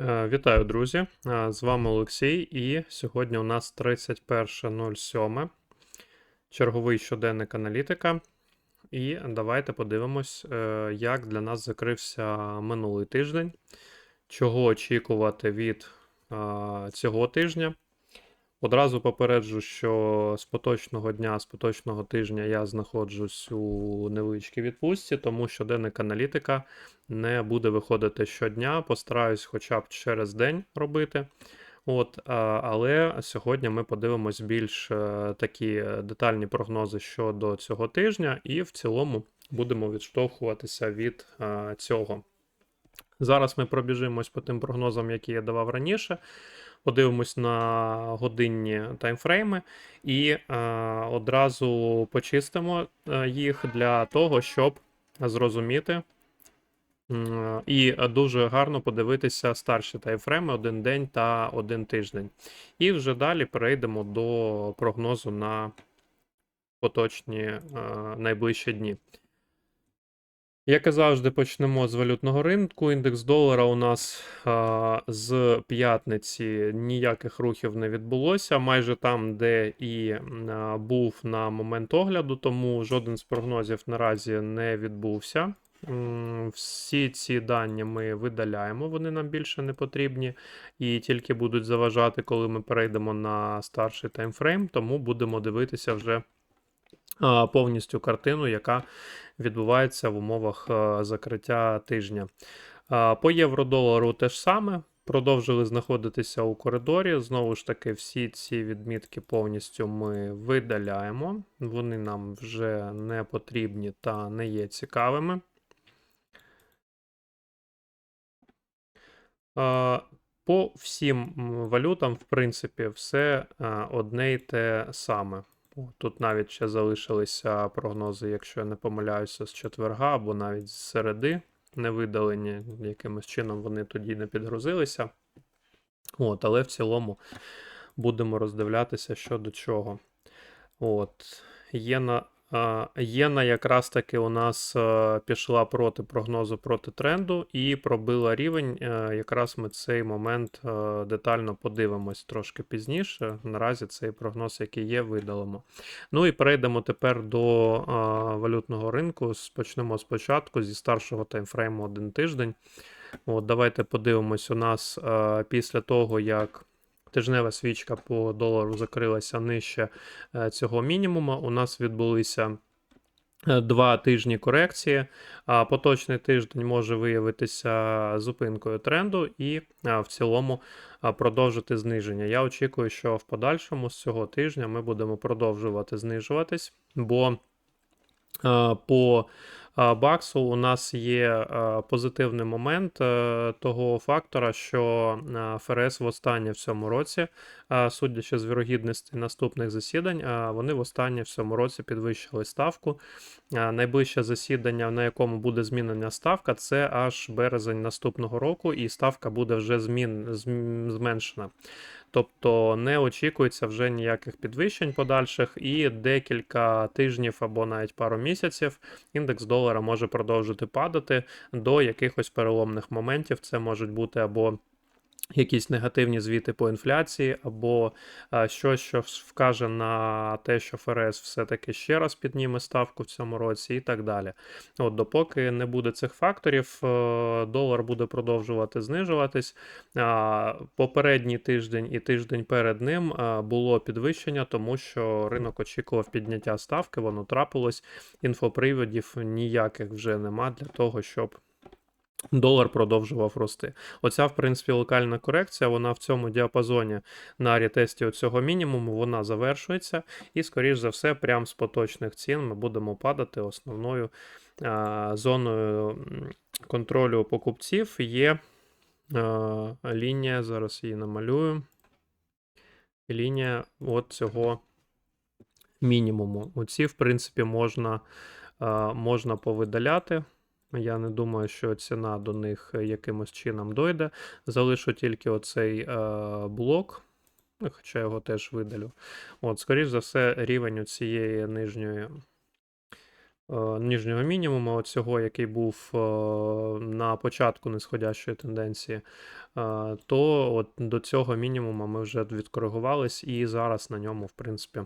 Е, Вітаю, друзі! Е, З вами Олексій, і сьогодні у нас 31.07, черговий щоденник аналітика. І давайте подивимось, е, як для нас закрився минулий тиждень, чого очікувати від цього тижня. Одразу попереджу, що з поточного дня, з поточного тижня я знаходжусь у невеличкій відпустці, тому щоденник аналітика не буде виходити щодня. Постараюсь хоча б через день робити. От, але сьогодні ми подивимось більш е, такі детальні прогнози щодо цього тижня, і в цілому будемо відштовхуватися від е, цього. Зараз ми пробіжимось по тим прогнозам, які я давав раніше. Подивимось на годинні таймфрейми і е, одразу почистимо е, їх для того, щоб зрозуміти. І дуже гарно подивитися старші таймфрейми один день та один тиждень. І вже далі перейдемо до прогнозу на поточні е, найближчі дні. Як і завжди, почнемо з валютного ринку. Індекс долара у нас а, з п'ятниці ніяких рухів не відбулося. Майже там, де і а, був на момент огляду, тому жоден з прогнозів наразі не відбувся. Всі ці дані ми видаляємо, вони нам більше не потрібні і тільки будуть заважати, коли ми перейдемо на старший таймфрейм, тому будемо дивитися вже повністю картину, яка відбувається в умовах закриття тижня. По євро-долару те ж саме. Продовжили знаходитися у коридорі. Знову ж таки, всі ці відмітки повністю ми видаляємо. Вони нам вже не потрібні та не є цікавими. По всім валютам, в принципі, все одне й те саме. Тут навіть ще залишилися прогнози, якщо я не помиляюся, з четверга або навіть з середи не видалені. Якимось чином вони тоді не підгрузилися. От, але в цілому будемо роздивлятися щодо чого. От, Є а, єна якраз таки у нас пішла проти прогнозу проти тренду і пробила рівень. Е, Якраз ми цей момент е, детально подивимось трошки пізніше. Наразі цей прогноз, який є, видалимо. Ну і перейдемо тепер до валютного ринку. Почнемо спочатку зі старшого таймфрейму один тиждень. От, давайте подивимось у нас після того, як тижнева свічка по долару закрилася нижче е, цього мінімума. У нас відбулися е, два тижні корекції. А поточний тиждень може виявитися зупинкою тренду і в цілому продовжити зниження. Я очікую, що в подальшому з цього тижня ми будемо продовжувати знижуватись, бо е, по е, баксу у нас є позитивний момент е, того фактора, що ФРС востаннє в цьому році, судячи з вірогідності наступних засідань, вони востаннє в цьому році підвищили ставку. Найближче засідання, на якому буде змінена ставка, це аж березень наступного року, і ставка буде вже змін, зм- зменшена. Тобто не очікується вже ніяких підвищень подальших, і декілька тижнів або навіть пару місяців індекс долара може продовжити падати до якихось переломних моментів. Це можуть бути або якісь негативні звіти по інфляції, або щось, що вкаже на те, що ФРС все-таки ще раз підніме ставку в цьому році, і так далі. От допоки не буде цих факторів, е, долар буде продовжувати знижуватись. Попередній тиждень і тиждень перед ним було підвищення, тому що ринок очікував підняття ставки, воно трапилось. Інфоприводів ніяких вже нема для того, щоб. Долар продовжував рости. Оця, в принципі, локальна корекція, вона в цьому діапазоні на рітесті цього мінімуму, вона завершується. І, скоріш за все, прямо з поточних цін ми будемо падати. Основною а, зоною контролю покупців є а, лінія, зараз її намалюю. Лінія от цього мінімуму. Оці, в принципі, можна, а, можна повидаляти. Я не думаю, що ціна до них якимось чином дойде. Залишу тільки оцей е, блок, хоча його теж видалю. От, скоріш за все, рівень цієї нижньої е, нижнього мінімуму, от цього, який був е, на початку нисходящої тенденції, е, то от до цього мінімуму ми вже відкоригувались і зараз на ньому, в принципі,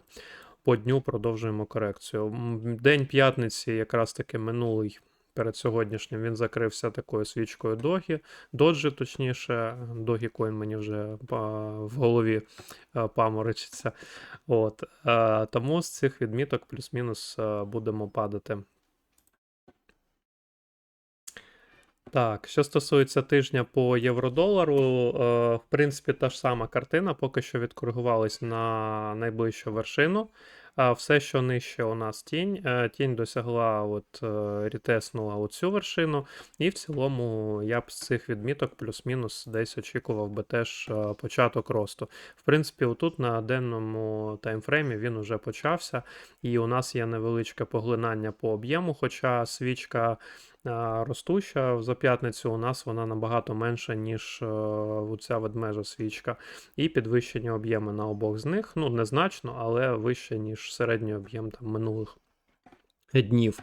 по дню продовжуємо корекцію. День п'ятниці, якраз таки минулий перед сьогоднішнім, він закрився такою свічкою догі, доджі, точніше, догі коін мені вже в голові паморочиться. От, тому з цих відміток плюс-мінус будемо падати. Так, що стосується тижня по євро-долару, е, в принципі, та ж сама картина, поки що відкоригувались на найближчу вершину. А все, що нижче, у нас тінь. Е, Тінь досягла, от, е, рітеснула оцю вершину, і в цілому я б з цих відміток плюс-мінус десь очікував би теж е, початок росту. В принципі, отут на денному таймфреймі він уже почався, і у нас є невеличке поглинання по об'єму, хоча свічка ростуща за п'ятницю у нас вона набагато менша, ніж е, оця ведмежа свічка. І підвищені об'єми на обох з них. Ну, незначно, але вище, ніж середній об'єм там минулих днів.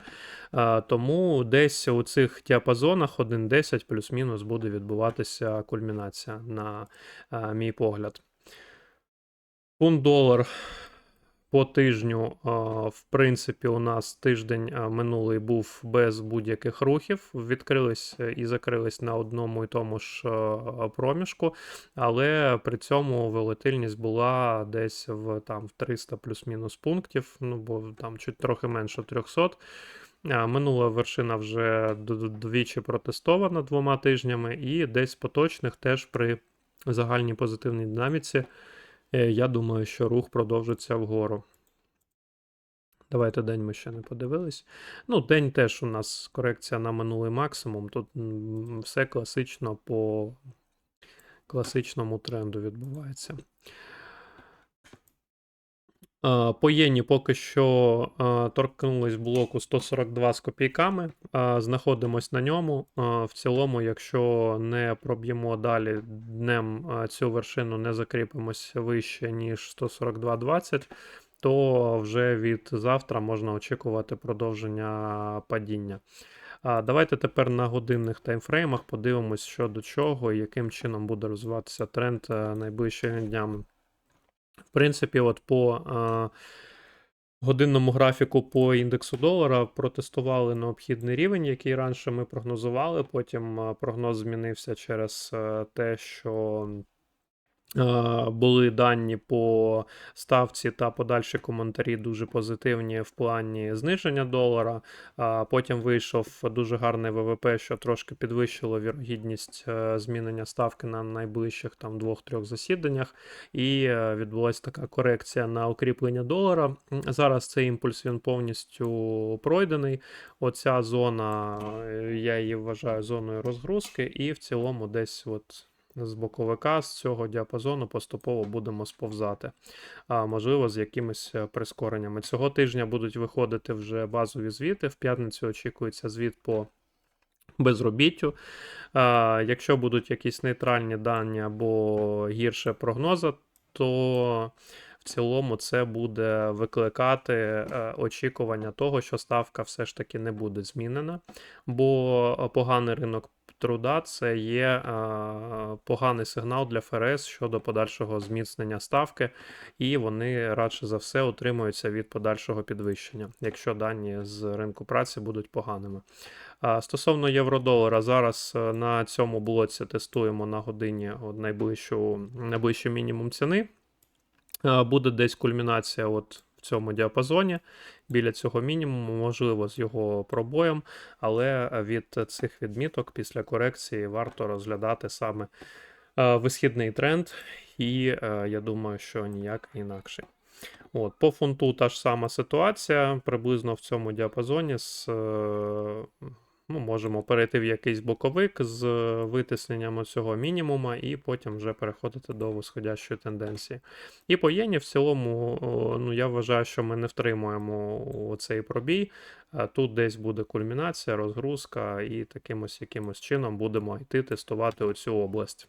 Тому десь у цих діапазонах 1.10 плюс-мінус буде відбуватися кульмінація, на а, мій погляд. Фунт долар по тижню, в принципі, у нас тиждень минулий був без будь-яких рухів. Відкрились е, і закрились на одному і тому ж проміжку, але при цьому волатильність була десь в там в 300 плюс-мінус пунктів, ну бо там чуть трохи менше 300. Минула вершина вже двічі протестована двома тижнями, і десь поточних теж при загальній позитивній динаміці. Е, Я думаю, що рух продовжиться вгору. Давайте день ми ще не подивились. Ну, день теж у нас корекція на минулий максимум. Тут все класично по класичному тренду відбувається. А, По єні поки що торкнулись блоку 142 з копійками. А, Знаходимось на ньому. В цілому, якщо не проб'ємо далі днем цю вершину, не закріпимось вище, ніж 142,20, то вже від завтра можна очікувати продовження падіння. Давайте тепер на годинних таймфреймах подивимось, що до чого і яким чином буде розвиватися тренд е, найближчими днями. В принципі, от по е, годинному графіку по індексу долара протестували необхідний рівень, який раніше ми прогнозували. Потім прогноз змінився через е, те, що були дані по ставці та подальші коментарі дуже позитивні в плані зниження долара. Потім вийшов дуже гарний ВВП, що трошки підвищило вірогідність е, змінення ставки на найближчих там двох-трьох засіданнях. І е, відбулася така корекція на укріплення долара. Зараз цей імпульс він повністю пройдений. Оця зона, е, я її вважаю зоною розгрузки, і в цілому десь от. З боковика з цього діапазону поступово будемо сповзати, а можливо, з якимись е, прискореннями. Цього тижня будуть виходити вже базові звіти. В п'ятницю очікується звіт по безробіттю. А, Якщо будуть якісь нейтральні дані або гірше прогноза, то в цілому це буде викликати е, очікування того, що ставка все ж таки не буде змінена, бо поганий ринок труда це є поганий сигнал для ФРС щодо подальшого зміцнення ставки, і вони радше за все утримуються від подальшого підвищення, якщо дані з ринку праці будуть поганими. Стосовно євро-долара, зараз е, на цьому блоці тестуємо на годині найближчу, найближчий мінімум ціни. Буде десь кульмінація от в цьому діапазоні. Біля цього мінімуму, можливо, з його пробоєм, але від цих відміток після корекції варто розглядати саме е, висхідний тренд, і е, я думаю, що ніяк інакше. От, По фунту та ж сама ситуація, приблизно в цьому діапазоні з, е, ну, можемо перейти в якийсь боковик з витисненням цього мінімума, і потім вже переходити до восходящої тенденції. І по єні в цілому, ну, я вважаю, що ми не втримуємо цей пробій. Тут десь буде кульмінація, розгрузка, і таким ось якимось чином будемо йти тестувати оцю область.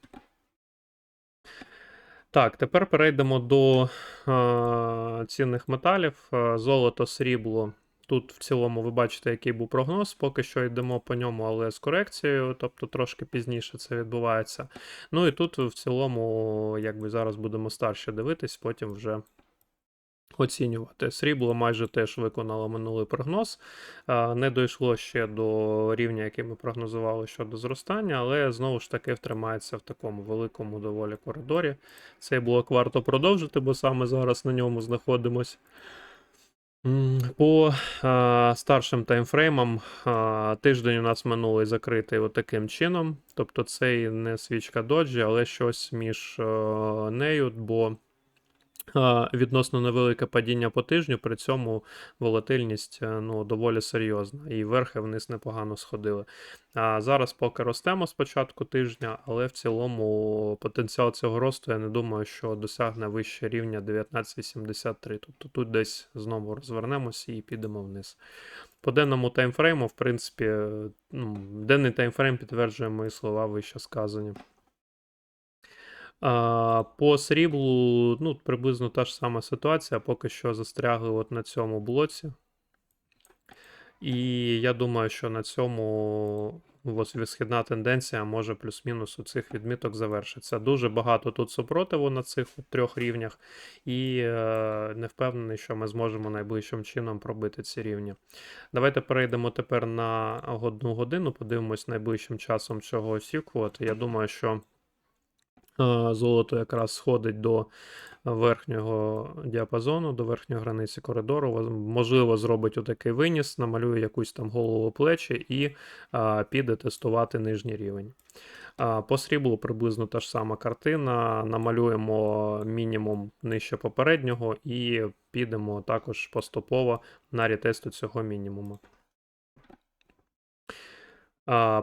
Так, тепер перейдемо до е, цінних металів. Е, Золото, срібло. Тут в цілому ви бачите, який був прогноз. Поки що йдемо по ньому, але з корекцією, тобто трошки пізніше це відбувається. Ну і тут в цілому, якби зараз будемо старше дивитись, потім вже оцінювати. Срібло майже теж виконало минулий прогноз. Не дійшло ще до рівня, який ми прогнозували щодо зростання, але знову ж таки втримається в такому великому доволі коридорі. Цей блок варто продовжити, бо саме зараз на ньому знаходимось. По а, старшим таймфреймам а, тиждень у нас минулий закритий таким чином. Тобто це не свічка доджі, але щось між а, нею, бо відносно невелике падіння по тижню, при цьому волатильність е, ну, доволі серйозна. І вверх і вниз непогано сходили. А зараз поки ростемо з початку тижня, але в цілому потенціал цього росту я не думаю, що досягне вище рівня 19,73. Тобто тут десь знову розвернемося і підемо вниз. По денному таймфрейму, в принципі, е, ну, денний таймфрейм підтверджує мої слова вище сказані. По сріблу, ну, приблизно та ж сама ситуація, поки що застрягли от на цьому блоці. І я думаю, що на цьому ось висхідна тенденція може плюс-мінус у цих відміток завершитися. Дуже багато тут супротиву на цих трьох рівнях, і е, не впевнений, що ми зможемо найближчим чином пробити ці рівні. Давайте перейдемо тепер на одну годину, подивимось найближчим часом чого очікувати. Я думаю, що. Золото якраз сходить до верхнього діапазону, до верхньої границі коридору. Можливо, зробить отакий виніс, намалює якусь там голову плечі і а, піде тестувати нижній рівень. А, По сріблу приблизно та ж сама картина. Намалюємо мінімум нижче попереднього і підемо також поступово на рітесту цього мінімуму.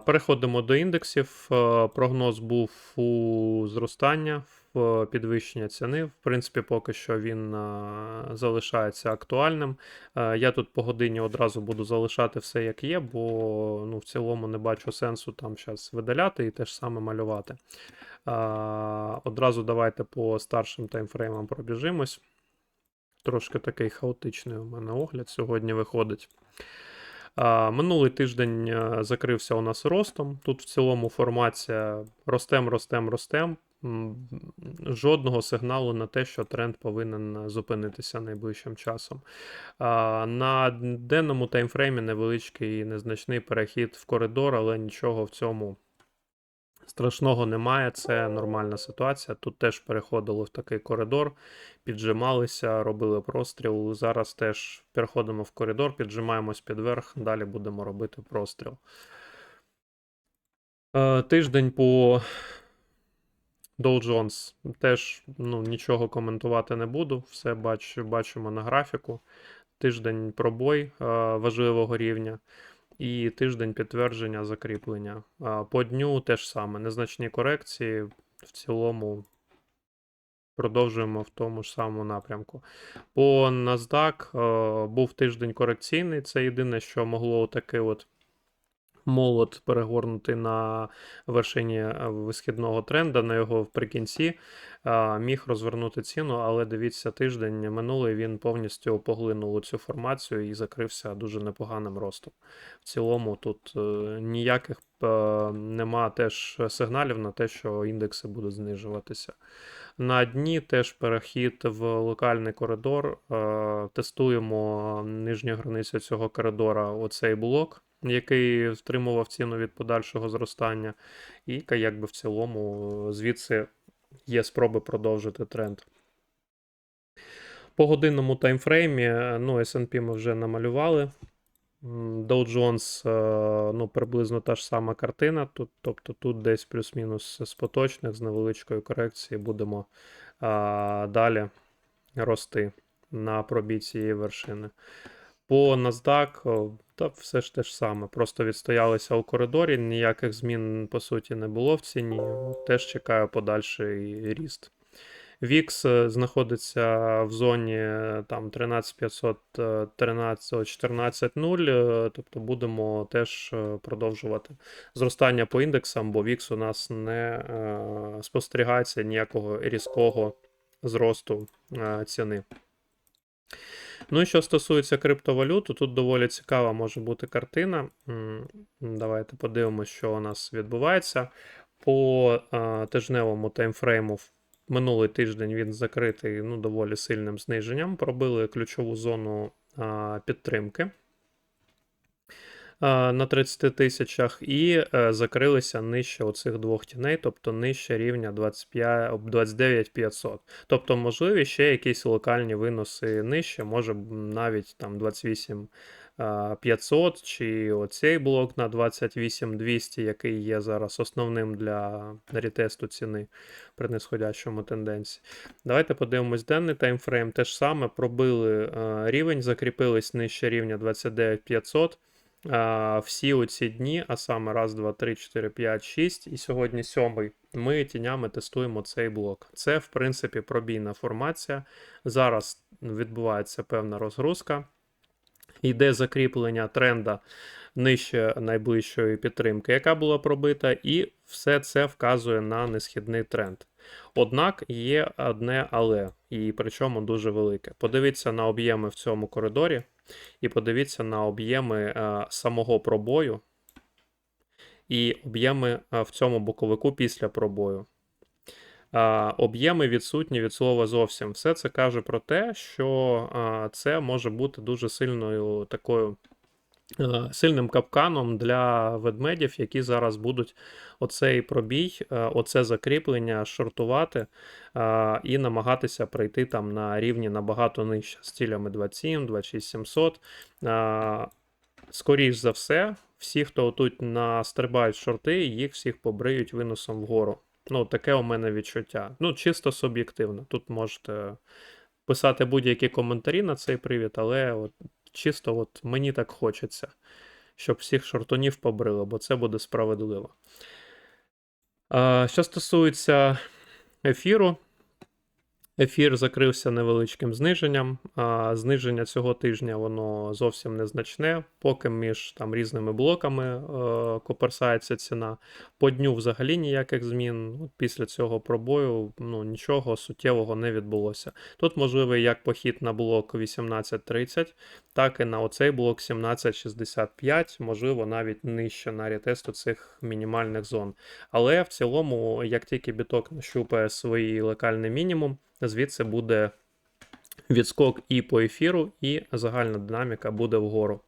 Переходимо до індексів. Е, Прогноз був у зростання, в підвищення ціни. В принципі, поки що він залишається актуальним. Е, Я тут по годині одразу буду залишати все як є, бо ну, в цілому не бачу сенсу там зараз видаляти і те ж саме малювати. Одразу давайте по старшим таймфреймам пробіжимось. Трошки такий хаотичний у мене огляд сьогодні виходить. Минулий тиждень е, закрився у нас ростом. Тут в цілому формація ростем, ростем, ростем. Жодного сигналу на те, що тренд повинен зупинитися найближчим часом. На денному таймфреймі невеличкий і незначний перехід в коридор, але нічого в цьому страшного немає. Це нормальна ситуація. Тут теж переходили в такий коридор, піджималися, робили простріл. Зараз теж переходимо в коридор, піджимаємось під верх, далі будемо робити простріл. Е, Тиждень по Dow Jones теж ну, нічого коментувати не буду. Все бач, бачимо на графіку. Тиждень пробой е, важливого рівня. І тиждень підтвердження закріплення. По дню теж саме. Незначні корекції. В цілому продовжуємо в тому ж самому напрямку. По NASDAQ е, був тиждень корекційний. Це єдине, що могло таки от молот перегорнути на вершині е, висхідного тренда, на його вприкінці міг розвернути ціну, але дивіться, тиждень минулий він повністю поглинув цю формацію і закрився дуже непоганим ростом. В цілому тут е, ніяких е, нема теж сигналів на те, що індекси будуть знижуватися. На дні теж перехід в локальний коридор. Тестуємо нижню границю цього коридора, оцей блок, який втримував ціну від подальшого зростання. І якби в цілому звідси є спроби продовжити тренд. По годинному таймфреймі, е, ну, S&P ми вже намалювали. Dow Jones, е, ну, приблизно та ж сама картина. Тут, тобто тут десь плюс-мінус з поточних, з невеличкою корекцією будемо а, далі рости на пробій цієї вершини. По NASDAQ, о, та все ж те ж саме. Просто відстоялися у коридорі, ніяких змін по суті не було в ціні. Теж чекаю подальший ріст. VIX е, знаходиться в зоні е, там 13500 е, 13 140, е, тобто будемо теж е, продовжувати зростання по індексам, бо VIX у нас не е, спостерігається ніякого різкого зросту е, ціни. Ну і що стосується криптовалют, то тут доволі цікава може бути картина. Давайте подивимося, що у нас відбувається. По а, тижневому таймфрейму минулий тиждень він закритий ну, доволі сильним зниженням. Пробили ключову зону а, підтримки а, на 30 тисячах і е, закрилися нижче оцих двох тіней, тобто нижче рівня 25, 29 500. Тобто, можливі ще якісь локальні виноси нижче, може навіть там 28 500 чи оцей блок на 28 200, який є зараз основним для ретесту ціни при нисходящому тенденції. Давайте подивимось денний таймфрейм. Те ж саме пробили е, рівень, закріпились нижче рівня 29 500. А, всі оці дні, а саме раз, два, три, чотири, п'ять, шість, і сьогодні сьомий, ми тінями тестуємо цей блок. Це, в принципі, пробійна формація. Зараз відбувається певна розгрузка. Йде закріплення тренда нижче найближчої підтримки, яка була пробита, і все це вказує на несхідний тренд. Однак є одне але, і причому дуже велике. Подивіться на об'єми в цьому коридорі, і подивіться на об'єми е, самого пробою, і об'єми е, в цьому боковику після пробою. Об'єми відсутні від слова зовсім. Все це каже про те, що це може бути дуже сильною такою. Е, Сильним капканом для ведмедів, які зараз будуть оцей пробій, е, оце закріплення шортувати е, і намагатися прийти там на рівні набагато нижче з цілями 27, 26 700. Е, Скоріш за все, всі, хто тут настрибають шорти, їх всіх побриють виносом вгору. Ну, таке у мене відчуття. Ну, чисто суб'єктивно. Тут можете писати будь-які коментарі на цей привід, але от, чисто от мені так хочеться, щоб всіх шортунів побрили, бо це буде справедливо. Що стосується ефіру, ефір закрився невеличким зниженням. А зниження цього тижня воно зовсім незначне, поки між там різними блоками е, коперсається ціна. По дню взагалі ніяких змін. Після цього пробою ну, нічого суттєвого не відбулося. Тут можливий як похід на блок 18.30, так і на оцей блок 17.65, можливо, навіть нижче на ретесту цих мінімальних зон. Але в цілому, як тільки біток нащупає свій локальний мінімум, звідси буде відскок і по ефіру, і загальна динаміка буде вгору.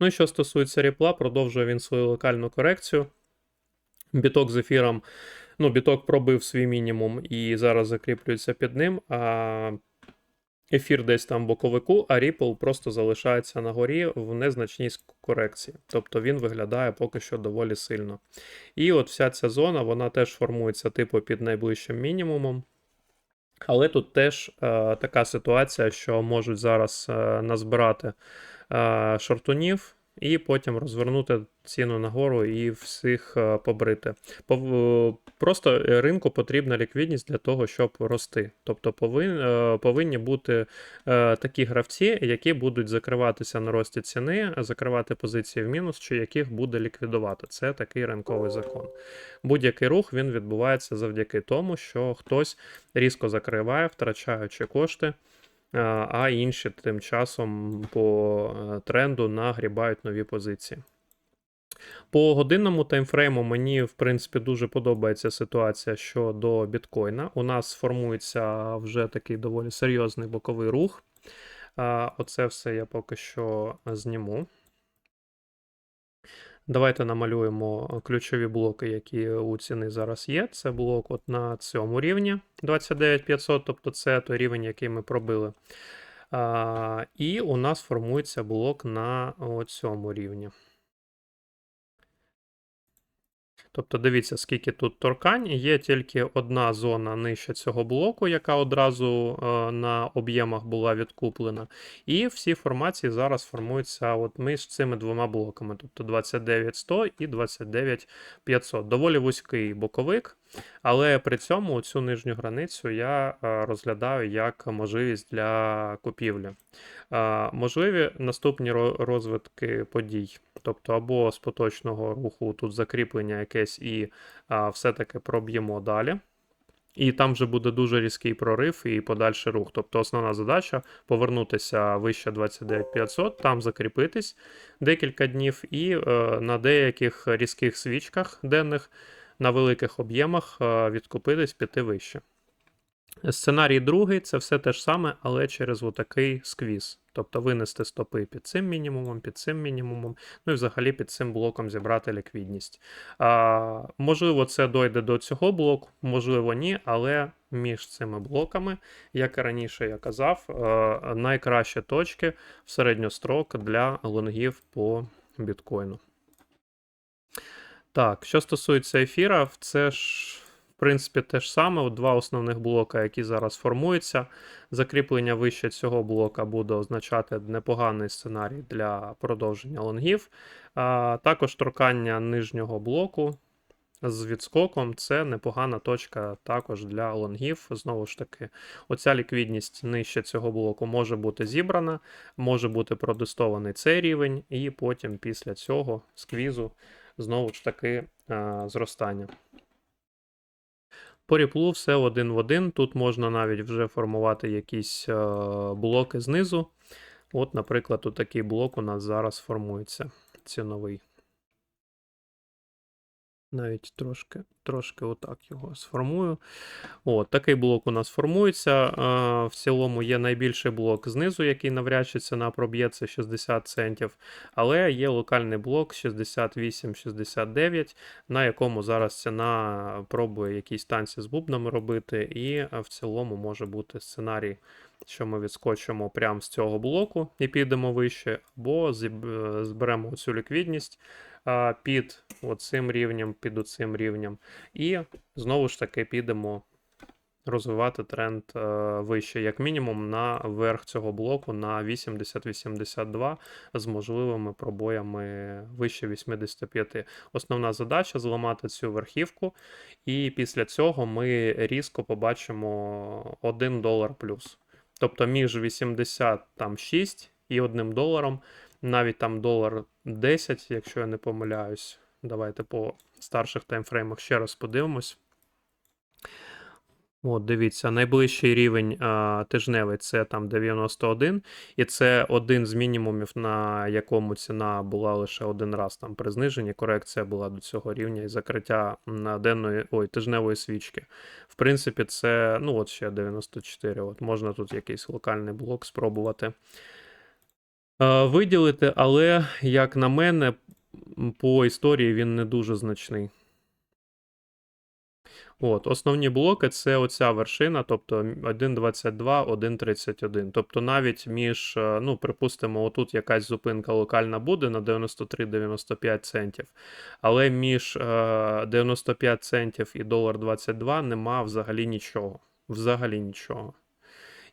Ну і що стосується ріпла, продовжує він свою локальну корекцію. Біток з ефіром, ну, біток пробив свій мінімум і зараз закріплюється під ним. А ефір десь там в боковику, а Ripple просто залишається на горі в незначній корекції. Тобто він виглядає поки що доволі сильно. І от вся ця зона, вона теж формується типу під найближчим мінімумом. Але тут теж е, така ситуація, що можуть зараз е, назбирати е, шортунів і потім розвернути ціну нагору і всіх е, побрити. Просто ринку потрібна ліквідність для того, щоб рости. Тобто е, повинні бути е, такі гравці, які будуть закриватися на рості ціни, закривати позиції в мінус, чи яких буде ліквідувати. Це такий ринковий закон. Будь-який рух він відбувається завдяки тому, що хтось різко закриває, втрачаючи кошти. А- А інші тим часом по е, тренду нагрібають нові позиції. По годинному таймфрейму мені, в принципі, дуже подобається ситуація щодо біткоїна. У нас формується вже такий доволі серйозний боковий рух. Оце все я поки що зніму. Давайте намалюємо ключові блоки, які у ціни зараз є. Це блок от на цьому рівні 29500, тобто це той рівень, який ми пробили. А, І у нас формується блок на цьому рівні. Тобто дивіться, скільки тут торкань. Є тільки одна зона нижче цього блоку, яка одразу е, на об'ємах була відкуплена. І всі формації зараз формуються от між цими двома блоками, тобто 29100 і 29500. Доволі вузький боковик, але при цьому цю нижню границю я е, розглядаю як можливість для купівлі. Е, Можливі наступні розвитки подій. Тобто, або з поточного руху тут закріплення якесь і все-таки проб'ємо далі. І там вже буде дуже різкий прорив і подальший рух. Тобто основна задача повернутися вище 29500, там закріпитись декілька днів, і е, на деяких різких свічках денних на великих об'ємах е, відкупитись, піти вище. Сценарій другий це все те ж саме, але через отакий сквіз. Тобто винести стопи під цим мінімумом, під цим мінімумом, ну і взагалі під цим блоком зібрати ліквідність. А, можливо, це дойде до цього блоку, можливо, ні, але між цими блоками, як і раніше я казав, е, найкращі точки в середньострок для лонгів по біткоїну. Так, що стосується ефіра, це ж, в принципі, те ж саме. От Два основних блока, які зараз формуються. Закріплення вище цього блока буде означати непоганий сценарій для продовження лонгів. А, також торкання нижнього блоку з відскоком це непогана точка також для лонгів. Знову ж таки, оця ліквідність нижче цього блоку може бути зібрана, може бути продестований цей рівень, і потім після цього сквізу знову ж таки е, зростання. По ріплу все один в один. Тут можна навіть вже формувати якісь е, блоки знизу. От, наприклад, тут такий блок у нас зараз формується ціновий. Навіть трошки трошки отак його сформую. От, Такий блок у нас формується. В цілому є найбільший блок знизу, який навряд чи ціна проб'є, це 60 центів. Але є локальний блок 68-69, на якому зараз ціна пробує якісь танці з бубнами робити. І в цілому може бути сценарій. Що ми відскочимо прямо з цього блоку і підемо вище, або зберемо цю ліквідність під оцим рівнем, під оцим рівнем. І знову ж таки підемо розвивати тренд е, вище, як мінімум, на верх цього блоку на 80-82 з можливими пробоями вище 85. Основна задача зламати цю верхівку, і після цього ми різко побачимо 1 долар плюс. Тобто між 86 і 1 доларом навіть там долар 10, якщо я не помиляюсь. Давайте по старших таймфреймах ще раз подивимось. От, дивіться, найближчий рівень а, тижневий це там 91, і це один з мінімумів, на якому ціна була лише один раз там при зниженні. Корекція була до цього рівня і закриття на денної ой, тижневої свічки. В принципі, це ну от ще 94. От Можна тут якийсь локальний блок спробувати Е, виділити, але, як на мене, по історії він не дуже значний. От, Основні блоки це оця вершина, тобто 1,22, 1,31. Тобто навіть між, е, ну, припустимо, отут якась зупинка локальна буде на 93-95 центів. Але між 95 е, центів і долар 22 нема взагалі нічого. Взагалі нічого.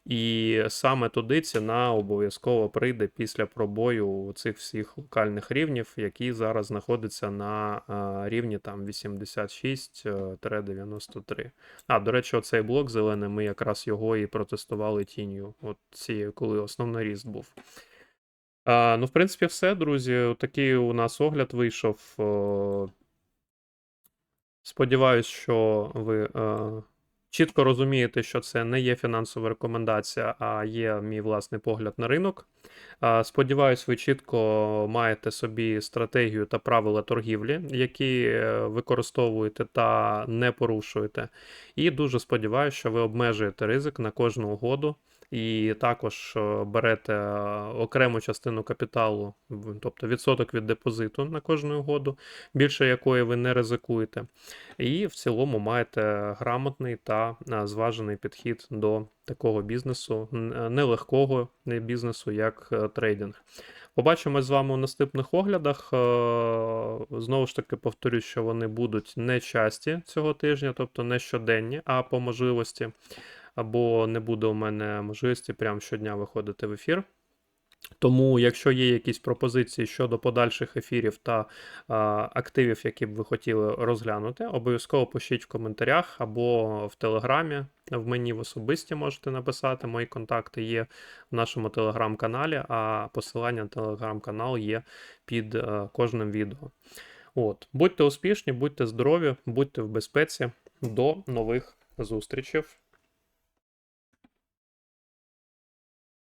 І саме туди ціна обов'язково прийде після пробою цих всіх локальних рівнів, які зараз знаходяться на рівні там 86-93. А, до речі, оцей блок зелений, ми якраз його і протестували тінню, от цією, коли основний ріст був. А, Ну, в принципі, все, друзі. Такий у нас огляд вийшов. Сподіваюсь, що ви чітко розумієте, що це не є фінансова рекомендація, а є мій власний погляд на ринок. Сподіваюсь, ви чітко маєте собі стратегію та правила торгівлі, які е, використовуєте та не порушуєте. І дуже сподіваюся, що ви обмежуєте ризик на кожну угоду і також е, берете е, окрему частину капіталу, тобто відсоток від депозиту на кожну угоду, більше якої ви не ризикуєте. І в цілому маєте грамотний та е, зважений підхід до такого бізнесу, нелегкого бізнесу, як трейдинг. Побачимось з вами у наступних оглядах. Знову ж таки, повторюсь, що вони будуть не часті цього тижня, тобто не щоденні, а по можливості або не буде у мене можливості прямо щодня виходити в ефір. Тому, якщо є якісь пропозиції щодо подальших ефірів та а, активів, які б ви хотіли розглянути, обов'язково пишіть в коментарях або в Телеграмі. В мені в особисті можете написати. Мої контакти є в нашому телеграм-каналі, а посилання на телеграм-канал є під а, кожним відео. От, Будьте успішні, будьте здорові, будьте в безпеці. До нових зустрічей.